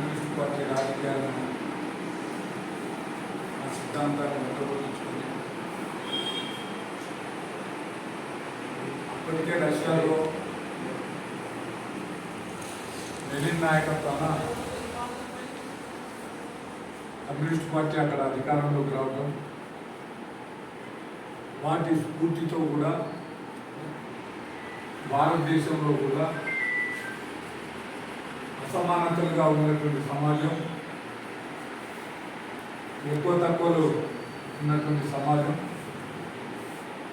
Communist party రాజకీయాలను ఆ సిద్ధాంతాలను మొట్టమొదటించుకొని అప్పటికే రష్యాలో లెనిన్ నాయకత్వాన కమ్యూనిస్ట్ పార్టీ అక్కడ అధికారంలోకి రావడం వాటి స్ఫూర్తితో కూడా భారతదేశంలో కూడా సమానతలుగా ఉన్నటువంటి సమాజం. ఎక్కువ తక్కువలు ఉన్నటువంటి సమాజం.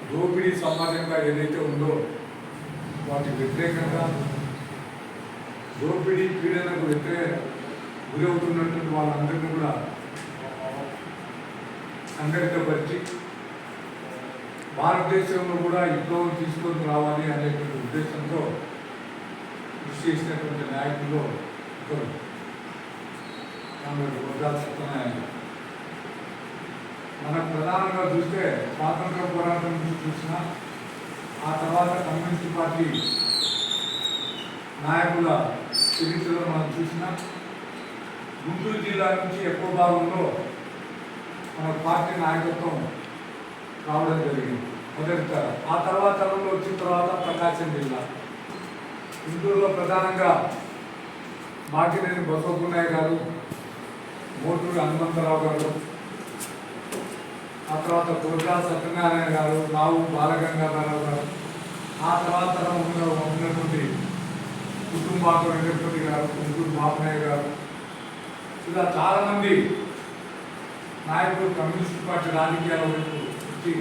దోపిడీ సమాజంగా ఏదైతే ఉందో వాటి వ్యతిరేకంగా దోపిడీ పీడనకు వ్యతిరేక గురవుతున్నటువంటి వాళ్ళందరినీ కూడా సంఘటితపరిచి భారతదేశంలో కూడా విప్లవం తీసుకొని రావాలి అనేటువంటి ఉద్దేశంతో చేసినటువంటి నాయకుల్లో ఒకరు. కామ్రేడ్ గురజాల సత్యనారాయణ మన ప్రధానంగా చూస్తే స్వాతంత్ర పోరాటం నుంచి చూసిన ఆ తర్వాత కమ్యూనిస్ట్ పార్టీ నాయకుల చరిత్రలో మనం చూసిన గుంటూరు జిల్లా నుంచి ఎక్కువ భాగంలో మన పార్టీ నాయకత్వం రావడం జరిగింది మొదటి ఆ తర్వాత తరంలో వచ్చిన తర్వాత ప్రకాశం జిల్లా. గుంటూరులో ప్రధానంగా మాకినేని బసవకున్నాయ్ గారు మోటూరు హనుమంతరావు గారు ఆ తర్వాత దుర్గా సత్యనారాయణ గారు రావు బాలగంగాధరరావు గారు ఆ తర్వాత తరం ఉన్నటువంటి కుటుంబాకు వెంకటపతి గారు గుంటూరు బాపనయ్య గారు. ఇలా చాలామంది నాయకులు కమ్యూనిస్ట్ పార్టీ రాజకీయాల వైపు వచ్చి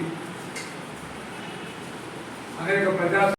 అనేక ప్రజా